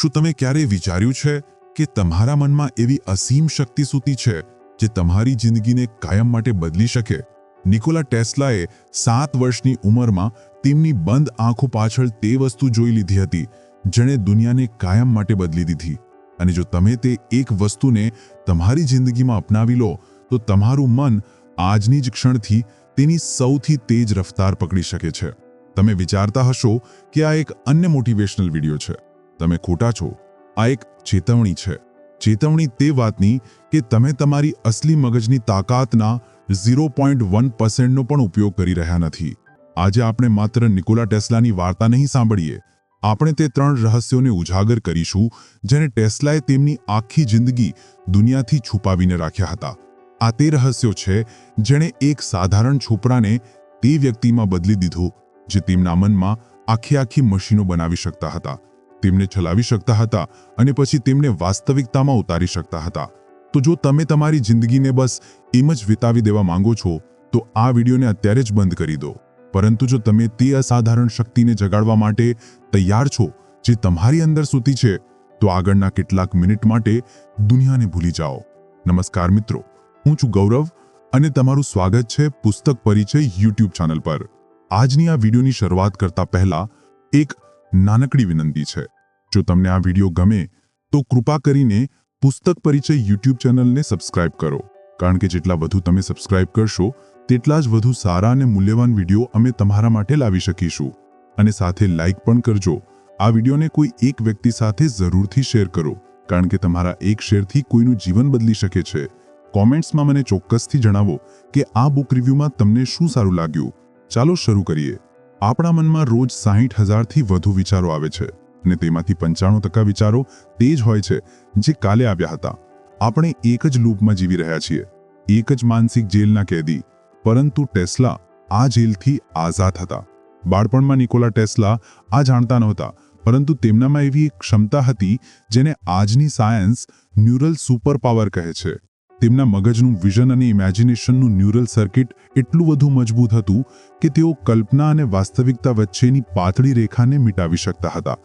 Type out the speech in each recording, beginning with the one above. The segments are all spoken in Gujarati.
શું તમે ક્યારેય વિચાર્યું છે કે તમારા મનમાં એવી અસીમ શક્તિ સૂતી છે જે તમારી જિંદગીને કાયમ માટે બદલી શકે? નિકોલા ટેસ્લાએ સાત વર્ષની ઉંમરમાં તેમની બંધ આંખો પાછળ તે વસ્તુ જોઈ લીધી હતી, જેણે દુનિયાને કાયમ માટે બદલી દીધી. અને જો તમે તે એક વસ્તુને તમારી જિંદગીમાં અપનાવી લો, તો તમારું મન આજની જ ક્ષણથી તેની સૌથી તેજ રફતાર પકડી શકે છે. તમે વિચારતા હશો કે આ એક અન્ય મોટિવેશનલ વીડિયો છે. તમે ખોટા છો. આ એક ચેતવણી છે. ચેતવણી તે વાતની કે તમે તમારી અસલી મગજની તાકાતના ઝીરો પોઈન્ટ વન પર્સન્ટનો પણ ઉપયોગ કરી રહ્યા નથી. આજે આપણે માત્ર નિકોલા ટેસ્લાની વાર્તા નહીં સાંભળીએ. આપણે તે ત્રણ રહસ્યોને ઉજાગર કરીશું, જેને ટેસ્લાએ તેમની આખી જિંદગી દુનિયાથી છુપાવીને રાખ્યા હતા. આ તે રહસ્યો છે, જેણે એક સાધારણ છોપરાને તે વ્યક્તિમાં બદલી દીધો, જે તેમના મનમાં આખી આખી મશીનો બનાવી શકતા હતા. તેમને ચલાવી શકતા હતા અને પછી તેમને વાસ્તવિકતામાં ઉતારી શકતા હતા. તો જો તમે તમારી જિંદગીને બસ એમ જ વિતાવી દેવા માંગો છો, તો આ વિડીયોને અત્યારે જ બંધ કરી દો. પરંતુ જો તમે તે અસાધારણ શક્તિને જગાડવા માટે તૈયાર છો, જે તમારી અંદર સૂતી છે, તો આગળના કેટલાક મિનિટ માટે દુનિયાને ભૂલી જાઓ. નમસ્કાર મિત્રો, હું છું ગૌરવ અને તમારું સ્વાગત છે પુસ્તક પરિચય યુટ્યુબ ચેનલ પર. આજની આ વિડીયોની શરૂઆત કરતા પહેલા એક નાનકડી વિનંતી છે. જો તમને આ વીડિયો ગમે, તો કૃપા કરીને પુસ્તક પરિચય યુટ્યુબ ચેનલને સબસ્ક્રાઇબ કરો. કારણ કે જેટલા વધુ તમે સબસ્ક્રાઇબ કરશો, તેટલા જ વધુ સારા અને મૂલ્યવાન વીડિયો અમે તમારા માટે લાવી શકીશું. અને સાથે લાઇક પણ કરજો. આ વિડીયોને કોઈ એક વ્યક્તિ સાથે જરૂરથી શેર કરો, કારણ કે તમારા એક શેરથી કોઈનું જીવન બદલી શકે છે. કોમેન્ટ્સમાં મને ચોક્કસથી જણાવો કે આ બુક રિવ્યૂમાં તમને શું સારું લાગ્યું. ચાલો શરૂ કરીએ. આપણા મનમાં રોજ સાહીઠ હજારથી વધુ વિચારો આવે છે. અને તેમાંથી પંચાણું ટકા વિચારો તે જ હોય છે જે કાલે આવ્યા હતા. આપણે એક જ લૂપમાં જીવી રહ્યા છીએ. એક જ માનસિક જેલના કેદી. પરંતુ ટેસ્લા આ જેલથી આઝાદ હતા. બાળપણમાં નિકોલા ટેસ્લા આ જાણતા નહોતા, પરંતુ તેમનામાં એવી એક ક્ષમતા હતી જેને આજની સાયન્સ ન્યુરલ સુપર પાવર કહે છે. તેમના મગજનું વિઝન અને ઇમેજિનેશનનું ન્યુરલ સર્કિટ એટલું વધુ મજબૂત હતું કે તેઓ કલ્પના અને વાસ્તવિકતા વચ્ચેની પાતળી રેખાને મિટાવી શકતા હતા.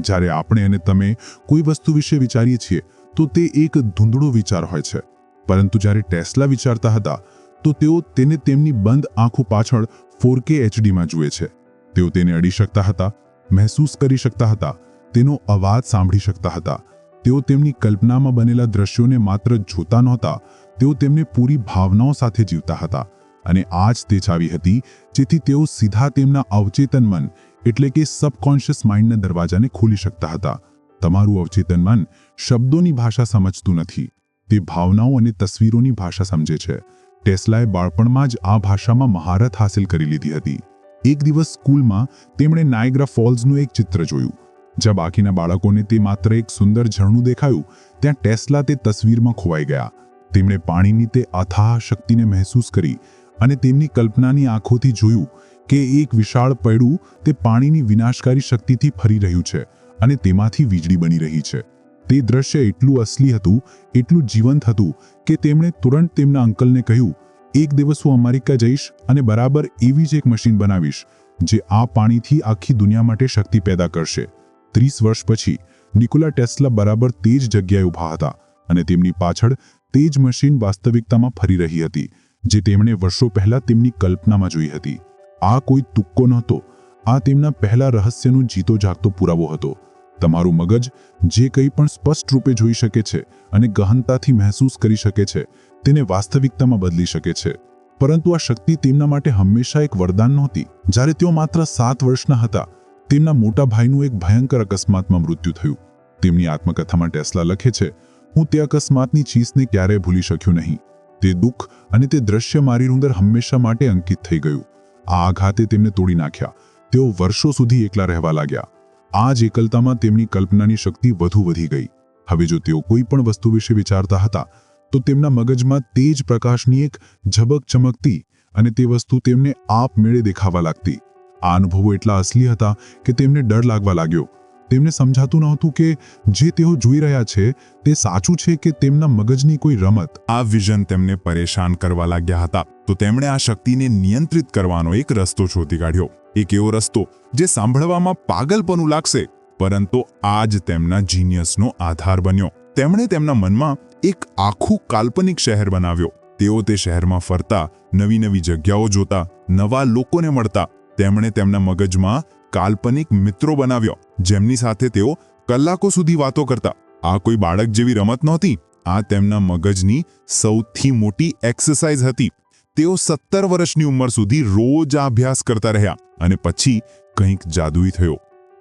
જ્યારે આપણે અને તમે કોઈ વસ્તુ વિશે વિચારીએ છીએ, તો તે એક ધૂંધળો વિચાર હોય છે. પરંતુ જ્યારે ટેસ્લા વિચારતા હતા, તો તેઓ તેને તેમની બંધ આંખો પાછળ ફોર કે એચડીમાં જુએ છે. તેઓ તેને અડી શકતા હતા, મહેસૂસ કરી શકતા હતા, તેનો અવાજ સાંભળી શકતા હતા. તેઓ તેમની કલ્પનામાં બનેલા દ્રશ્યોને માત્ર જોતા નહોતા, તેઓ તેમને પૂરી ભાવનાઓ સાથે જીવતા હતા. અને આ જ તે ચાવી હતી, જેથી તેઓ સીધા તેમના અવચેતન મન એટલે કે સબકોન્શિયસ માઇન્ડના દરવાજાને ખોલી શકતા હતા. તમારું અવચેતન મન શબ્દોની ભાષા સમજતું નથી. તે ભાવનાઓ અને તસવીરોની ભાષા સમજે છે. ટેસ્લાએ બાળપણમાં જ આ ભાષામાં મહારત હાંસિલ કરી લીધી હતી. એક દિવસ સ્કૂલમાં તેમણે નાયગ્રા ફોલ્સનું એક ચિત્ર જોયું. જ્યાં બાકીના બાળકોને તે માત્ર એક સુંદર ઝરણું દેખાયું, ત્યાં ટેસ્લા તે તસવીરમાં ખોવાઈ ગયા. તેમણે પાણીની તે અથાહ શક્તિને મહેસૂસ કરી અને તેમની કલ્પનાની આંખોથી જોયું કે એક વિશાળ પૈડું તે પાણીની વિનાશકારી શક્તિથી ફરી રહ્યું છે અને તેમાંથી વીજળી બની રહી છે. તે દ્રશ્ય એટલું અસલી હતું, એટલું જીવંત હતું કે તેમણે તુરંત તેમના અંકલને કહ્યું, એક દિવસ હું અમેરિકા જઈશ અને બરાબર એવી જ એક મશીન બનાવીશ જે આ પાણીથી આખી દુનિયા માટે શક્તિ પેદા કરશે. ત્રીસ વર્ષ પછી, નિકોલા ટેસ્લા બરાબર તે જ જગ્યાએ ઊભા હતા અને તેમની પાછળ તે જ મશીન વાસ્તવિકતામાં ફરી રહી હતી, જે તેમણે વર્ષો પહેલા તેમની કલ્પનામાં જોઈ હતી. આ કોઈ તુક્કો નહોતો. આ તેમના પહેલા રહસ્યનું જીતો જાગતો પુરાવો હતો. તમારું મગજ જે કંઈ પણ સ્પષ્ટ રૂપે જોઈ શકે છે અને ગહનતાથી મહેસૂસ કરી શકે છે, તેને વાસ્તવિકતામાં બદલી શકે છે. પરંતુ આ શક્તિ તેમના માટે હંમેશા એક વરદાન નહોતી. જ્યારે તેઓ માત્ર સાત વર્ષના હતા, તેમના મોટા ભાઈનું એક ભયંકર અકસ્માતમાં મૃત્યુ થયું. તેમની આત્મકથામાં ટેસ્લા લખે છે, હું તે અકસ્માતની ચીસને ક્યારેય ભૂલી શક્યો નહીં. તે દુઃખ અને તે દ્રશ્ય મારી અંદર હંમેશા માટે અંકિત થઈ ગયું. આ આઘાતે તેમને તોડી નાખ્યા. તેઓ વર્ષો સુધી એકલા રહેવા લાગ્યા. આ જ એકલતામાં તેમની કલ્પનાની શક્તિ વધુ વધી ગઈ. હવે જો તેઓ કોઈ પણ વસ્તુ વિશે વિચારતા હતા, તો તેમના મગજમાં તે જ પ્રકાશની એક ઝબક ચમકતી અને તે વસ્તુ તેમને આપમેળે દેખાવા લાગતી. આ અનુભવો એટલા અસલી હતા કે તેમને ડર લાગવા લાગ્યો. તેમને સમજાતું નહોતું કે જે તેઓ જોઈ રહ્યા છે તે સાચું છે કે તેમના મગજની કોઈ રમત. આ વિઝન તેમને પરેશાન કરવા લાગ્યા હતા. તો તેમણે આ શક્તિને નિયંત્રિત કરવાનો એક રસ્તો શોધી કાઢ્યો. એક એવો રસ્તો જે સાંભળવામાં પાગલપણું લાગશે. પરંતુ આ જ તેમના જીનિયસનો આધાર બન્યો. તેમણે તેમના મનમાં એક આખું કાલ્પનિક શહેર બનાવ્યો. તેઓ તે શહેરમાં ફરતા નવી નવી જગ્યાઓ જોતા, નવા લોકોને મળતા. તેમણે તેમના મગજમાં કાલ્પનિક મિત્રો બનાવ્યો. જેમની સાથે તેઓ કલાકો સુધી વાતો કરતા. આ કોઈ બાળક જેવી રમત નહોતી. આ તેમના મગજની સૌથી મોટી એક્સરસાઇઝ હતી. તેઓ સત્તર વર્ષની ઉંમર સુધી રોજ આ અભ્યાસ કરતા રહ્યા અને પછી કંઈક જાદુઈ થયો.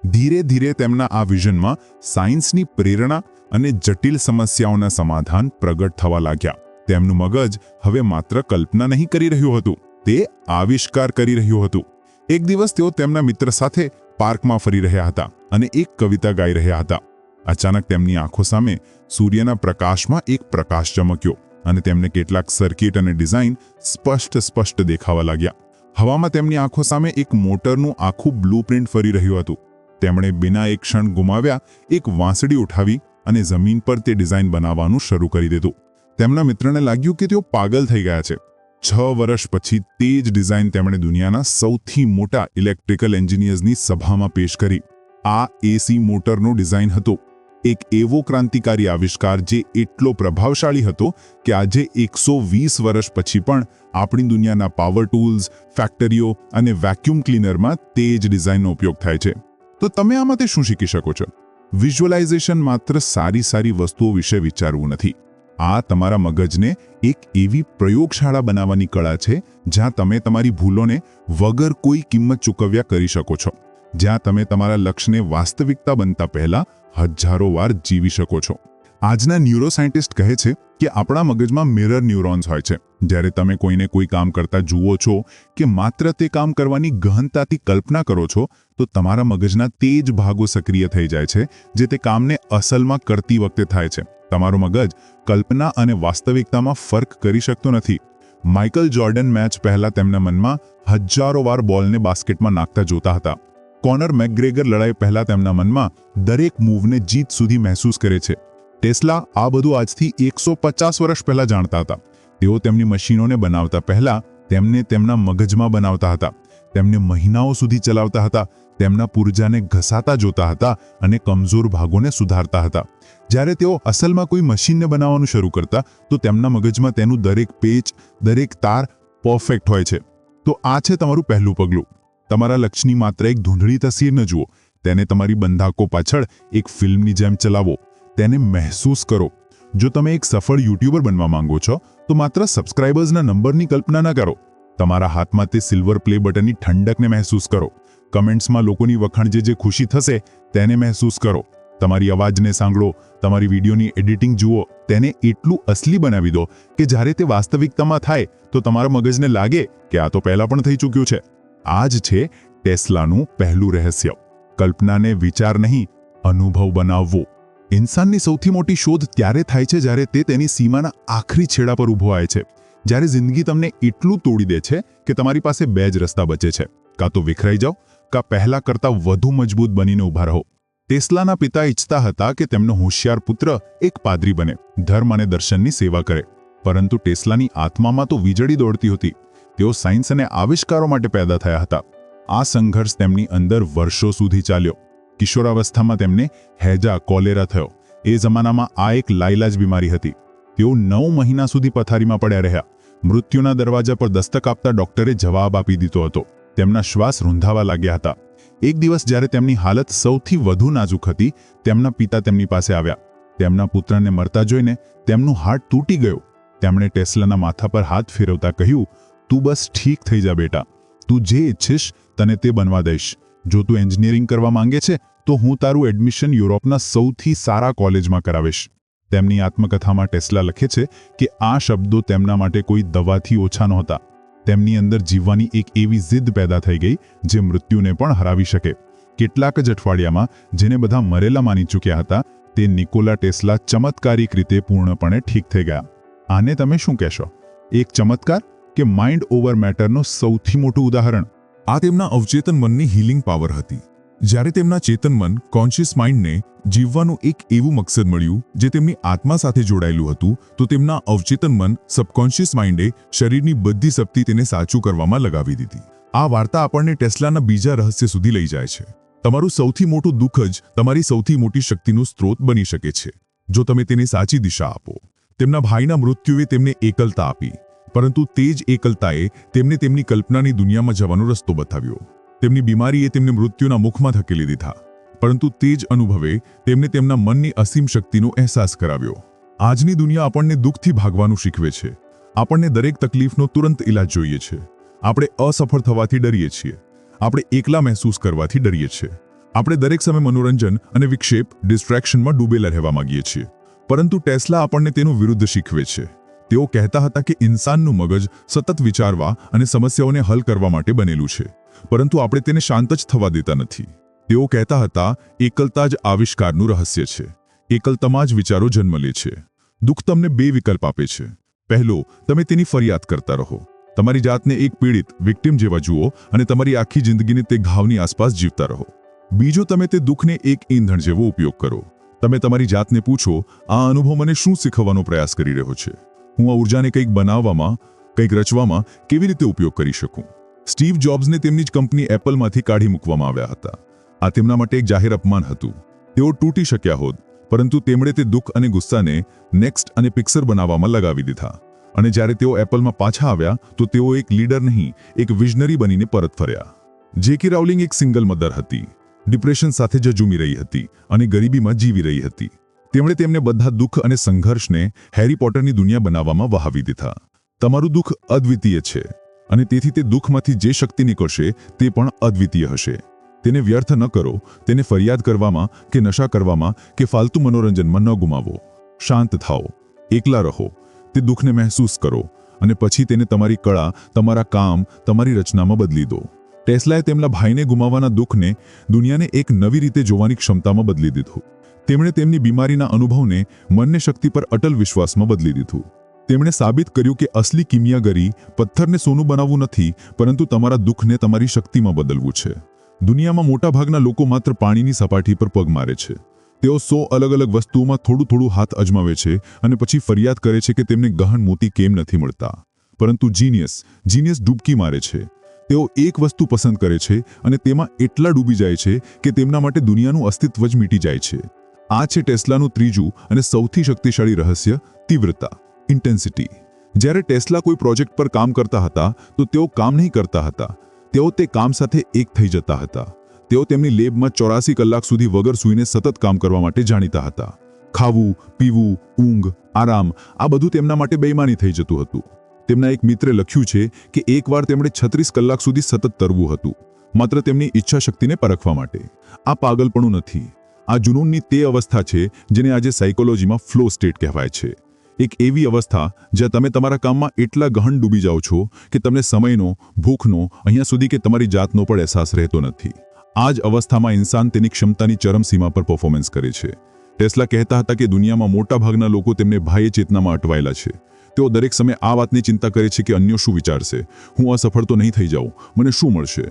ધીરે ધીરે તેમના આ વિઝનમાં સાયન્સની પ્રેરણા અને જટિલ સમસ્યાઓના સમાધાન પ્રગટ થવા લાગ્યા. તેમનું મગજ હવે માત્ર કલ્પના નહીં કરી રહ્યું હતું. તે આવિષ્કાર કરી રહ્યું હતું. એક દિવસ તેઓ તેમના મિત્ર સાથે પાર્કમાં ફરી રહ્યા હતા અને એક કવિતા ગાઈ રહ્યા હતા. અચાનક તેમની આંખો સામે સૂર્યના પ્રકાશમાં એક પ્રકાશ ચમક્યો અને તેમને કેટલાક સર્કિટ અને ડિઝાઇન સ્પષ્ટ સ્પષ્ટ દેખાવા લાગ્યા. હવામાં તેમની આંખો સામે એક મોટરનું આખું બ્લુપ્રિન્ટ ફરી રહ્યું હતું. તેમણે બિના એક ક્ષણ ગુમાવ્યા, એક વાંસળી ઉઠાવી અને જમીન પર તે ડિઝાઇન બનાવવાનું શરૂ કરી દીધું. તેમના મિત્રને લાગ્યું કે તેઓ પાગલ થઈ ગયા છે. છ વર્ષ પછી તે જ ડિઝાઇન તેમણે દુનિયાના સૌથી મોટા ઇલેક્ટ્રિકલ એન્જિનિયર્સની સભામાં પેશ કરી. આ એસી મોટરનો ડિઝાઇન હતો. એક એવો ક્રાંતિકારી આવિષ્કાર જે એટલો પ્રભાવશાળી હતો કે આજે એકસો વીસ વર્ષ પછી પણ આપણી દુનિયાના પાવર ટૂલ્સ, ફેક્ટરીઓ અને વેક્યુમ ક્લીનરમાં તે જ ડિઝાઇનનો ઉપયોગ થાય છે. તો તમે આમાંથી શું શીખી શકો છો? વિઝ્યુઅલાઇઝેશન માત્ર સારી સારી વસ્તુઓ વિશે વિચારવું નથી. આ તમારા મગજને એક એવી પ્રયોગશાળા બનાવવાની કળા છે, જ્યાં તમે તમારી ભૂલોને વગર કોઈ કિંમત ચૂકવ્યા કરી શકો છો. જ્યાં તમે તમારા લક્ષ્યને વાસ્તવિકતા બનતા પહેલા હજારો વાર જીવી શકો છો. આજના ન્યુરોસાયન્ટિસ્ટ કહે છે કે આપણા મગજમાં મિરર ન્યુરોન્સ હોય છે. જ્યારે તમે કોઈને કોઈ કામ કરતા જુઓ છો કે માત્ર તે કામ કરવાની ગહનતાથી કલ્પના કરો છો, તો તમારા મગજના તે જ ભાગો સક્રિય થઈ જાય છે, જે તે કામને અસલમાં કરતી વખતે થાય છે. તમારું મગજ કલ્પના અને વાસ્તવિકતામાં ફર્ક કરી શકતો નથી. માઇકલ જોર્ડન મેચ પહેલા તેમના મનમાં હજારો વાર બોલને બાસ્કેટમાં નાખતા જોતા હતા. કોનર મેકગ્રેગર લડાઈ પહેલા તેમના મનમાં દરેક મૂવને જીત સુધી મહેસૂસ કરે છે. ટેસ્લા આ બધું આજથી એકસો પચાસ વર્ષ પહેલા જાણતા હતા. તેઓ તેમની મશીનોને બનાવતા પહેલા તેમને તેમના મગજમાં બનાવતા હતા. તેમને મહિનાઓ સુધી ચલાવતા હતા. તેમના પૂર્જાને ઘસાતા જોતા હતા અને કમજોર ભાગોને સુધારતા હતા. જ્યારે તેઓ અસલમાં કોઈ મશીનને બનાવવાનું શરૂ કરતા, તો તેમના મગજમાં તેનું દરેક પેચ, દરેક તાર પરફેક્ટ હોય છે. તો આ છે તમારું પહેલું પગલું. તમારા લક્ષ્યની માત્ર એક ધૂંધળી તસવીર ન જુઓ. તેને તમારી બંધાકો પાછળ એક ફિલ્મની જેમ ચલાવો. તેને મહેસૂસ કરો. જો તમે એક સફળ યુટ્યુબર બનવા માંગો છો, તો માત્ર સબસ્ક્રાઇબર્સના નંબરની કલ્પના ન કરો. તમારા હાથમાં તે સિલ્વર પ્લે બટનની ઠંડકને મહેસૂસ કરો. કમેન્ટ્સમાં લોકોની વખાણ જે જે ખુશી થશે તેને મહેસૂસ કરો. તમારી અવાજને સાંભળો, તમારી વિડીયોની એડિટિંગ જુઓ, તેને એટલું અસલી બનાવી દો કે જ્યારે તે વાસ્તવિકતામાં થાય તો તમારા મગજને લાગે કે આ તો પહેલા પણ થઈ ચૂક્યું છે. આ જ છે ટેસ્લાનું પહેલું રહસ્ય. કલ્પનાને વિચાર નહીં, અનુભવ બનાવવો. ઇન્સાનની સૌથી મોટી શોધ ત્યારે થાય છે જ્યારે તે તેની સીમાના આખરી છેડા પર ઊભો આવે છે. જ્યારે જિંદગી તમને એટલું તોડી દે છે કે તમારી પાસે બે જ રસ્તા બચે છે. કાં તો વિખરાઈ જાઓ કાં પહેલા કરતાં વધુ મજબૂત બનીને ઊભા રહો. ટેસ્લાના પિતા ઈચ્છતા હતા કે તેમનો હોશિયાર પુત્ર એક પાદરી બને, ધર્મ અને દર્શનની સેવા કરે. પરંતુ ટેસ્લાની આત્મામાં તો વીજળી દોડતી હતી. તેઓ સાયન્સ અને આવિષ્કારો માટે પેદા થયા હતા. આ સંઘર્ષ તેમની અંદર વર્ષો સુધી ચાલ્યો. કિશોરાવસ્થામાં તેમને હેજા, કોલેરા થયો. એ જમાનામાં આ એક લાઇલાજ બીમારી હતી. તેઓ નવ મહિના સુધી પથારીમાં પડ્યા રહ્યા. મૃત્યુના દરવાજા પર દસ્તક આપતા ડોક્ટરે જવાબ આપી દીધો હતો. તેમના શ્વાસ રૂંધાવા લાગ્યા હતા. એક દિવસ જ્યારે તેમની હાલત સૌથી વધુ નાજુક હતી, તેમના પિતા તેમની પાસે આવ્યા. તેમના પુત્રને મરતા જોઈને તેમનું હાર્ટ તૂટી ગયું. તેમણે ટેસ્લાના માથા પર હાથ ફેરવતા કહ્યું, તું બસ ઠીક થઈ જા બેટા. તું જે ઈચ્છીશ તને તે બનવા દઈશ. જો તું એન્જિનિયરિંગ કરવા માંગે છે, તો હું તારું એડમિશન યુરોપના સૌથી સારા કોલેજમાં કરાવીશ. તેમની આત્મકથામાં ટેસ્લા લખે છે કે આ શબ્દો તેમના માટે કોઈ દવાથી ઓછા નહોતા. તેમની અંદર જીવવાની એક એવી જિદ્દ પેદા થઈ ગઈ જે મૃત્યુને પણ હરાવી શકે. કેટલાક જ અઠવાડિયામાં જેને બધા મરેલા માની ચૂક્યા હતા, તે નિકોલા ટેસ્લા ચમત્કારિક રીતે પૂર્ણપણે ઠીક થઈ ગયા. આને તમે શું કહેશો? એક ચમત્કાર કે માઇન્ડ ઓવર મેટરનું સૌથી મોટું ઉદાહરણ? આ તેમના અવચેતન મનની હીલિંગ પાવર હતી. જ્યારે તેમના ચેતન મન કોન્શિયસ માઇન્ડને જીવવાનું એક એવું મકસદ મળ્યું, જે તેમની આત્મા સાથે જોડાયેલું હતું, તો તેમના અવચેતન મન સબકોન્શિયસ માઇન્ડે શરીરની બધી શક્તિ તેને સાચું કરવામાં લગાવી દીધી. આ વાર્તા આપણને ટેસ્લાના બીજા રહસ્ય સુધી લઈ જાય છે. તમારું સૌથી મોટું દુઃખ જ તમારી સૌથી મોટી શક્તિનું સ્ત્રોત બની શકે છે. જો તમે તેને સાચી દિશા આપો. તેમના ભાઈના મૃત્યુએ તેમને એકલતા આપી, પરંતુ તે જ એકલતાએ તેમને તેમની કલ્પનાની દુનિયામાં જવાનો રસ્તો બતાવ્યો. તેમની બીમારીએ તેમને મૃત્યુના મુખમાં ધકેલી દીધા. પરંતુ તે જ અનુભવે તેમને તેમના મનની અસીમ શક્તિનો અહેસાસ કરાવ્યો. આજની દુનિયા આપણને દુઃખથી ભાગવાનું શીખવે છે. આપણને દરેક તકલીફનો તુરંત ઇલાજ જોઈએ છે. આપણે અસફળ થવાથી ડરીએ છીએ. આપણે એકલા મહેસૂસ કરવાથી ડરીએ છીએ. આપણે દરેક સમય મનોરંજન અને વિક્ષેપ, ડિસ્ટ્રેક્શનમાં ડૂબેલા રહેવા માંગીએ છીએ. પરંતુ ટેસ્લા આપણને તેનું વિરુદ્ધ શીખવે છે. તેઓ કહેતા હતા કે ઇન્સાનનું મગજ સતત વિચારવા અને સમસ્યાઓને હલ કરવા માટે બનેલું છે. પરંતુ આપણે તેને શાંત જ થવા દેતા નથી. તેઓ કહેતા હતા, એકલતા જ આવિષ્કારનું રહસ્ય છે. એકલતામાં જ વિચારો જન્મ લે છે. દુઃખ તમને બે વિકલ્પ આપે છે. પહેલો, તમે તેની ફરિયાદ કરતા રહો. તમારી જાતને એક પીડિત, વિક્ટિમ જેવા જુઓ અને તમારી આખી જિંદગીને તે ઘાવની આસપાસ જીવતા રહો. બીજો, તમે તે દુઃખને એક ઈંધણ જેવો ઉપયોગ કરો. તમે તમારી જાતને પૂછો, આ અનુભવ મને શું શીખવવાનો પ્રયાસ કરી રહ્યો છે? હું આ ઉર્જાને કંઈક બનાવવામાં, કંઈક રચવામાં કેવી રીતે ઉપયોગ કરી શકું? સ્ટીવ જોબ્સને તેમની જ કંપની એપલમાંથી કાઢી મૂકવામાં આવ્યા હતા. આ તેમના માટે એક જાહેર અપમાન હતું. તેઓ તૂટી શક્યા હોત, પરંતુ તેમણે તે દુઃખ અને ગુસ્સાને નેક્સ્ટ અને પિક્સર બનાવવામાં લગાવી દીધા. અને જ્યારે તેઓ એપલમાં પાછા આવ્યા, તો તેઓ એક લીડર નહીં, એક વિઝનરી બનીને પરત ફર્યા. જેકી રાવલિંગ એક સિંગલ મદર હતી. ડિપ્રેશન સાથે જજુમી રહી હતી અને ગરીબીમાં જીવી રહી હતી. તેમણે તેમને બધા દુઃખ અને સંઘર્ષને હેરી પોટરની દુનિયા બનાવવામાં વહાવી દીધા. તમારું દુઃખ અદ્વિતીય છે. અને તેથી તે દુઃખમાંથી જે શક્તિ નીકળશે તે પણ અદ્વિતીય હશે. તેને વ્યર્થ ન કરો, તેને ફરિયાદ કરવામાં કે નશા કરવામાં કે ફાલતુ મનોરંજનમાં ન ગુમાવો. શાંત થાઓ, એકલા રહો, તે દુઃખને મહેસૂસ કરો અને પછી તેને તમારી કળા, તમારા કામ, તમારી રચનામાં બદલી દો. ટેસ્લાએ તેમના ભાઈને ગુમાવવાના દુઃખને દુનિયાને એક નવી રીતે જોવાની ક્ષમતામાં બદલી દીધું. તેમણે તેમની બીમારીના અનુભવને મનને શક્તિ પર અટલ વિશ્વાસમાં બદલી દીધું. તેમણે સાબિત કર્યું કે અસલી કિમિયાગરી પથ્થરને સોનું બનાવવું નથી, પરંતુ તમારા દુઃખને તમારી શક્તિમાં બદલવું છે. દુનિયામાં મોટાભાગના લોકો માત્ર પાણીની સપાટી પર પગ મારે છે. તેઓ સો અલગ અલગ વસ્તુઓમાં થોડું થોડું હાથ અજમાવે છે અને પછી ફરિયાદ કરે છે કે તેમને ગહન મોતી કેમ નથી મળતા. પરંતુ જીનિયસ જીનિયસ ડૂબકી મારે છે. તેઓ એક વસ્તુ પસંદ કરે છે અને તેમાં એટલા ડૂબી જાય છે કે તેમના માટે દુનિયાનું અસ્તિત્વ જ મીટી જાય છે. આ છે ટેસ્લાનું ત્રીજું અને સૌથી શક્તિશાળી રહસ્ય, તીવ્રતા. ઇન્ટેન્સિટી જ્યારે ટેસ્લા કોઈ પ્રોજેક્ટ પર કામ કરતા હતા, તો તેઓ કામ નહીં કરતા હતા. તેઓ તે કામ સાથે એક થઈ જતા હતા. તેઓ તેમની લેબમાં ચોરાસી કલાક સુધી વગર સૂઈને સતત કામ કરવા માટે જાણીતા હતા. ખાવું, પીવું, ઊંઘ, આરામ, આ બધું તેમના માટે બેઈમાની થઈ જતું હતું. તેમના એક મિત્રે લખ્યું છે કે એકવાર તેમણે છત્રીસ કલાક સુધી સતત તરવું હતું, માત્ર તેમની ઈચ્છા શક્તિને પરખવા માટે. આ પાગલપણું નથી. આ જુનૂનની તે અવસ્થા છે જેને આજે સાયકોલોજીમાં ફ્લો સ્ટેટ કહેવાય છે. એક એવી અવસ્થા જ્યાં તમે તમારા કામમાં એટલા ગહન ડૂબી જાઓ છો કે તમને સમયનો, ભૂખનો, અહીંયા સુધી કે તમારી જાતનો પણ અહેસાસ રહેતો નથી. આ જ અવસ્થામાં ઇન્સાન તેની ક્ષમતાની ચરમસીમા પર પરફોર્મન્સ કરે છે. ટેસ્લા કહેતા હતા કે દુનિયામાં મોટાભાગના લોકો તેમને બાહ્ય ચેતનામાં અટવાયેલા છે. તેઓ દરેક સમય આ વાતની ચિંતા કરે છે કે અન્યો શું વિચારશે? હું અસફળ તો નહીં થઈ જાઉં. મને શું મળશે?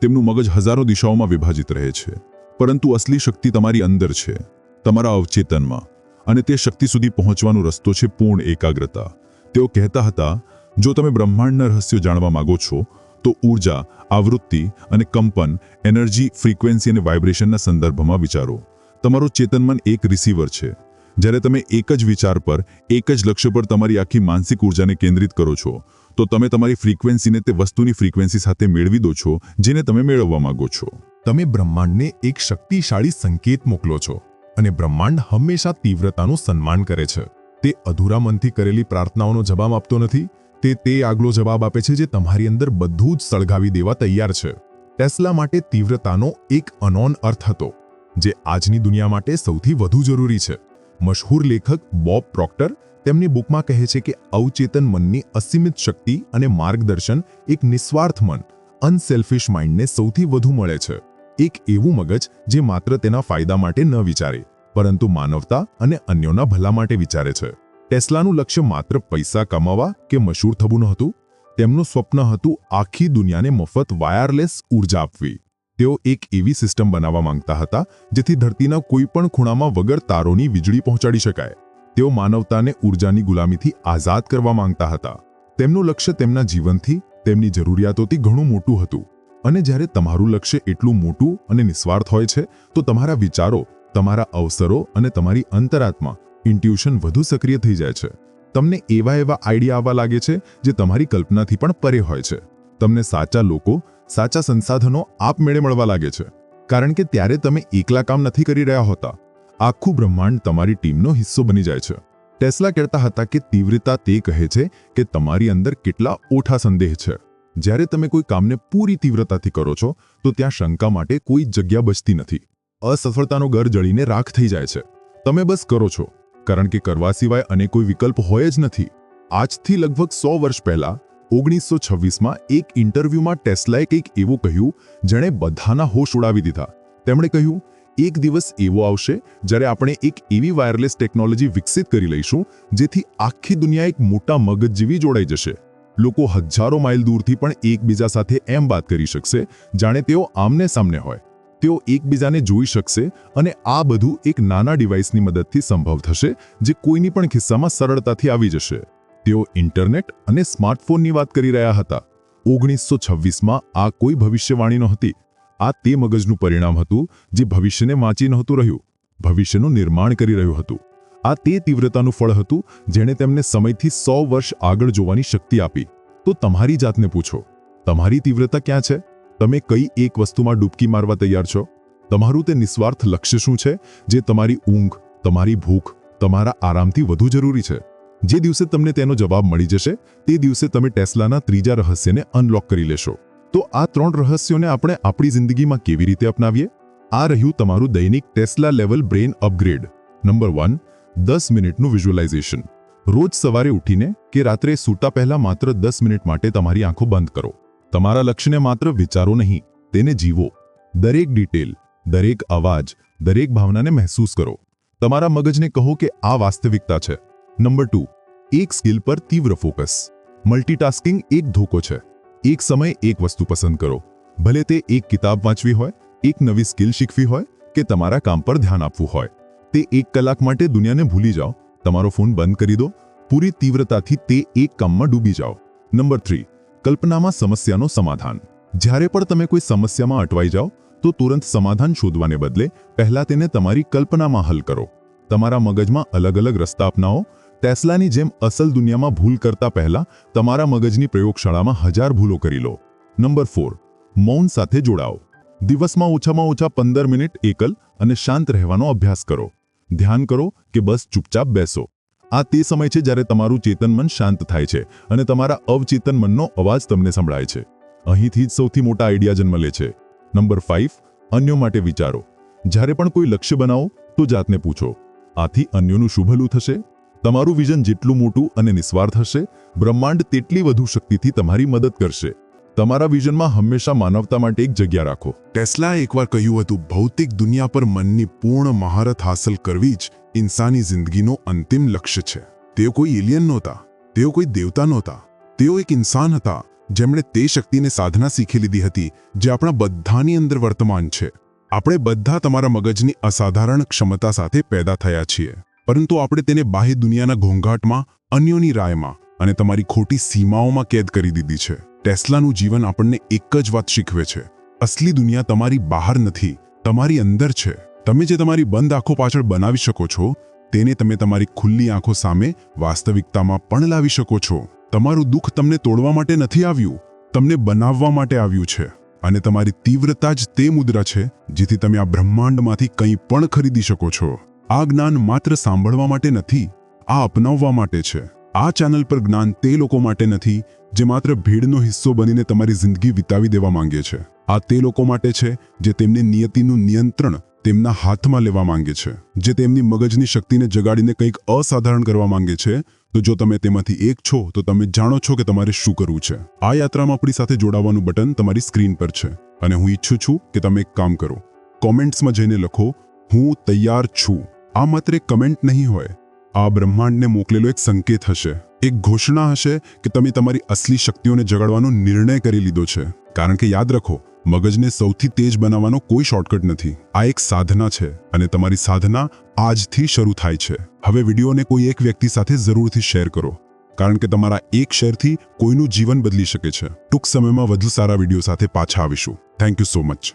તેમનું મગજ હજારો દિશાઓમાં વિભાજિત રહે છે. પરંતુ અસલી શક્તિ તમારી અંદર છે. તમારા અવચેતનમાં. અને તે શક્તિ સુધી પહોંચવાનો રસ્તો છે પૂર્ણ એકાગ્રતા. તેઓ કહેતા હતા, જો તમે બ્રહ્માંડના રહસ્યો જાણવા માંગો છો, તો ઊર્જા, આવૃત્તિ અને કંપન, એનર્જી, ફ્રીક્વન્સી અને વાઇબ્રેશનના સંદર્ભમાં વિચારો. તમારું ચેતનમન એક રિસીવર છે. જ્યારે તમે એક જ વિચાર પર, એક જ લક્ષ્ય પર તમારી આખી માનસિક ઊર્જાને કેન્દ્રિત કરો છો, તો તમે તમારી ફ્રીક્વન્સીને તે વસ્તુની ફ્રીક્વન્સી સાથે મેળવી દો છો, જેને તમે મેળવવા માંગો છો. તમે બ્રહ્માંડને એક શક્તિશાળી સંકેત મોકલો છો. અને બ્રહ્માંડ હંમેશા તીવ્રતાનું સન્માન કરે છે. તે અધૂરા મનથી કરેલી પ્રાર્થનાઓનો જવાબ આપતો નથી. તે તે આગલો જવાબ આપે છે જે તમારી અંદર બધું જ સળગાવી દેવા તૈયાર છે. ટેસ્લા માટે તીવ્રતાનો એક અનોન અર્થ હતો, જે આજની દુનિયા માટે સૌથી વધુ જરૂરી છે. મશહૂર લેખક બોબ પ્રોક્ટર તેમની બુકમાં કહે છે કે અવચેતન મનની અસીમિત શક્તિ અને માર્ગદર્શન એક નિસ્વાર્થ મન, અનસેલ્ફિશ માઇન્ડને સૌથી વધુ મળે છે. એક એવું મગજ જે માત્ર તેના ફાયદા માટે ન વિચારે, પરંતુ માનવતા અને અન્યોના ભલા માટે વિચારે છે. ટેસ્લાનું લક્ષ્ય માત્ર પૈસા કમાવા કે મશહૂર થવું નહોતું તેમનું સ્વપ્ન હતું આખી દુનિયાને મફત વાયરલેસ ઊર્જા આપવી. તેઓ એક એવી સિસ્ટમ બનાવવા માંગતા હતા, જેથી ધરતીના કોઈ પણ ખૂણામાં વગર તારોની વીજળી પહોંચાડી શકાય. તેઓ માનવતાને ઊર્જાની ગુલામીથી આઝાદ કરવા માંગતા હતા. તેમનું લક્ષ્ય તેમના જીવનથી, તેમની જરૂરિયાતોથી ઘણું મોટું હતું. અને જ્યારે તમારું લક્ષ્ય એટલું મોટું અને નિસ્વાર્થ હોય છે, તો તમારા વિચારો, તમારા અવસરો અને તમારી અંતરાત્મા ઇન્ટ્યુશન વધુ સક્રિય થઈ જાય છે. તમને એવા એવા આઈડિયા આવવા લાગે છે, જે તમારી કલ્પનાથી પણ પરે હોય છે. તમને સાચા લોકો, સાચા સંસાધનો આપમેળે મળવા લાગે છે. કારણ કે ત્યારે તમે એકલા કામ નથી કરી રહ્યા હોતા. આખું બ્રહ્માંડ તમારી ટીમનો હિસ્સો બની જાય છે. ટેસ્લા કહેતા હતા કે તીવ્રતા તે કહે છે કે તમારી અંદર કેટલા ઓઠા સંદેહ છે. જ્યારે તમે કોઈ કામને પૂરી તીવ્રતાથી કરો છો, તો ત્યાં શંકા માટે કોઈ જગ્યા બચતી નથી. અસફળતાનો ગર જળીને રાખ થઈ જાય છે. તમે બસ કરો છો, કારણ કે કરવા સિવાય અને કોઈ વિકલ્પ હોય જ નથી. આજથી લગભગ સો વર્ષ પહેલા, ઓગણીસો છવ્વીસમાં એક ઇન્ટરવ્યૂમાં ટેસ્લાએ કંઈક એવું કહ્યું, જેણે બધાના હોશ ઉડાવી દીધા. તેમણે કહ્યું, એક દિવસ એવો આવશે, જ્યારે આપણે એક એવી વાયરલેસ ટેકનોલોજી વિકસિત કરી લઈશું, જેથી આખી દુનિયા એક મોટા મગજ જેવી જોડાઈ જશે. લોકો હજારો માઇલ દૂરથી પણ એકબીજા સાથે એમ વાત કરી શકશે, જાણે તેઓ આમને સામને હોય. તેઓ એકબીજાને જોઈ શકશે અને આ બધું એક નાના ડિવાઇસની મદદથી સંભવ થશે, જે કોઈની પણ ખિસ્સામાં સરળતાથી આવી જશે. તેઓ ઇન્ટરનેટ અને સ્માર્ટફોનની વાત કરી રહ્યા હતા. ઓગણીસો છવ્વીસમાં આ કોઈ ભવિષ્યવાણી નહોતી. આ તે મગજનું પરિણામ હતું, જે ભવિષ્યને વાંચી નહોતું રહ્યું. ભવિષ્યનું નિર્માણ કરી રહ્યું હતું. આ તે તીવ્રતાનું ફળ હતું જેણે તેમને સમયથી સો વર્ષ આગળ જોવાની શક્તિ આપી. તો તમારી જાતને પૂછો, તમારી તીવ્રતા ક્યાં છે? તમે કઈ એક વસ્તુમાં ડૂબકી મારવા તૈયાર છો? તમારું તે નિસ્વાર્થ લક્ષ્ય શું છે જે તમારી ઊંઘ, તમારી ભૂખ, તમારા આરામથી વધુ જરૂરી છે? જે દિવસે તમને તેનો જવાબ મળી જશે, તે દિવસે તમે ટેસ્લાના ત્રીજા રહસ્યને અનલોક કરી લેશો. તો આ ત્રણ રહસ્યોને આપણે આપણી જિંદગીમાં કેવી રીતે અપનાવીએ? આ રહ્યું તમારું દૈનિક Tesla level brain upgrade. Number one દસ મિનિટનું વિઝ્યુઅલાઇઝેશન. રોજ સવારે ઉઠીને કે રાત્રે સૂતા પહેલા માત્ર દસ મિનિટ માટે તમારી આંખો બંધ કરો. તમારા લક્ષ્યને માત્ર વિચારો નહીં, તેને જીવો. દરેક ડિટેલ, દરેક અવાજ, દરેક ભાવનાને મહેસૂસ કરો. તમારા મગજને કહો કે આ વાસ્તવિકતા છે. નંબર ટુ, એક સ્કિલ પર તીવ્ર ફોકસ. મલ્ટીટાસ્કિંગ એક ધોકો છે. એક સમયે એક વસ્તુ પસંદ કરો. ભલે તે એક કિતાબ વાંચવી હોય, એક નવી સ્કિલ શીખવી હોય કે તમારા કામ પર ધ્યાન આપવું હોય. તે એક કલાક માટે દુનિયાને ભૂલી જાઓ. તમારો ફોન બંધ કરી દો. પૂરી તીવ્રતાથી તે એક કામમાં ડૂબી જાઓ. નંબર થ્રી, કલ્પનામાં સમસ્યાનો સમાધાન. જ્યારે પણ તમે કોઈ સમસ્યામાં અટવાઈ જાઓ, તો તુરંત સમાધાન શોધવાને બદલે પહેલા તેને તમારી કલ્પનામાં હલ કરો. તમારા મગજમાં અલગ અલગ રસ્તા અપનાવો. ટેસ્લાની જેમ અસલ દુનિયામાં ભૂલ કરતા પહેલા તમારા મગજની પ્રયોગશાળામાં હજાર ભૂલો કરી લો. નંબર ફોર, મૌન સાથે જોડાઓ. દિવસમાં ઓછામાં ઓછા પંદર મિનિટ એકલ અને શાંત રહેવાનો અભ્યાસ કરો. ધ્યાન કરો કે બસ ચૂપચાપ બેસો. આ તે સમય છે જ્યારે તમારું ચેતન મન શાંત થાય છે અને તમારા અવચેતન મનનો અવાજ તમને સંભળાય છે. અહીંથી જ સૌથી મોટા આઈડિયા જન્મ લે છે. નંબર ફાઇવ અન્યો માટે વિચારો. જ્યારે પણ કોઈ લક્ષ્ય બનાવો, તો જાતને પૂછો. આથી અન્યોનું શું ભલું થશે? તમારું વિઝન જેટલું મોટું અને નિસ્વાર્થ હશે, બ્રહ્માંડ તેટલી વધુ શક્તિથી તમારી મદદ કરશે. તમારા વિઝનમાં હંમેશા માનવતા માટે એક જગ્યા રાખો. ટેસ્લાએ એકવાર કહ્યું હતું, ભૌતિક દુનિયા પર મનની પૂર્ણ મહારત હાંસલ કરવી જ ઇન્સાની જિંદગીનો અંતિમ લક્ષ્ય છે. તેઓ કોઈ એલિયન નહોતા, તેઓ કોઈ દેવતા નહોતા. તેઓ એક ઇન્સાન હતા, જેમણે તે શક્તિને સાધના શીખી લીધી હતી, જે આપણા બધાની અંદર વર્તમાન છે. આપણે બધા તમારા મગજની અસાધારણ ક્ષમતા સાથે પેદા થયા છીએ. પરંતુ આપણે તેને બાહ્ય દુનિયાના ઘોંઘાટમાં, અન્યોની રાયમાં અને તમારી ખોટી સીમાઓમાં કેદ કરી દીધી છે. ટેસ્લાનું જીવન આપણને એક જ વાત શીખવે છે. અસલી દુનિયા તમારી બહાર નથી, તમારી અંદર છે. તમે જે તમારી બંધ આંખો પાછળ બનાવી શકો છો, તેને તમે તમારી ખુલ્લી આંખો સામે વાસ્તવિકતામાં પણ લાવી શકો છો. તમારું દુઃખ તમને તોડવા માટે નથી આવ્યું, તમને બનાવવા માટે આવ્યું છે. અને તમારી તીવ્રતા જ તે મુદ્રા છે, જેથી તમે આ બ્રહ્માંડમાંથી કંઈ પણ ખરીદી શકો છો. આ જ્ઞાન માત્ર સાંભળવા માટે નથી, આ અપનાવવા માટે છે. આ ચેનલ પર જ્ઞાન તે લોકો માટે નથી જે માત્ર ભીડનો હિસ્સો બનીને તમારી જિંદગી વિતાવી દેવા માંગે છે. આ તે લોકો માટે છે જે તેમની નિયતિનું નિયંત્રણ તેમના હાથમાં લેવા માંગે છે. જે તેમની મગજની શક્તિને જગાડીને કંઈક અસાધારણ કરવા માંગે છે, તો જો તમે તેમાંથી એક છો, તો તમે જાણો છો કે તમારે શું કરવું છે. આ યાત્રામાં આપણી સાથે જોડાવાનું બટન તમારી સ્ક્રીન પર છે. અને હું ઈચ્છું છું કે તમે એક કામ કરો. કોમેન્ટ્સમાં જઈને લખો, હું તૈયાર છું. આ માત્ર એક કમેન્ટ નહીં હોય આ બ્રહ્માંડને મોકલેલો એક સંકેત હશે. એક ઘોષણા હશે કે તમે તમારી અસલી શક્તિઓને જગાડવાનો નિર્ણય કરી લીધો છે. કારણ કે યાદ રાખો, મગજને સૌથી તેજ બનાવવાનો કોઈ શોર્ટકટ નથી. આ એક સાધના છે અને તમારી સાધના આજથી શરૂ થાય છે. હવે વિડીયોને કોઈ એક વ્યક્તિ સાથે જરૂરથી શેર કરો. કારણ કે તમારા એક શેરથી કોઈનું જીવન બદલી શકે છે. ટૂંક સમયમાં વધુ સારા વીડિયો સાથે પાછા આવીશું. Thank you so much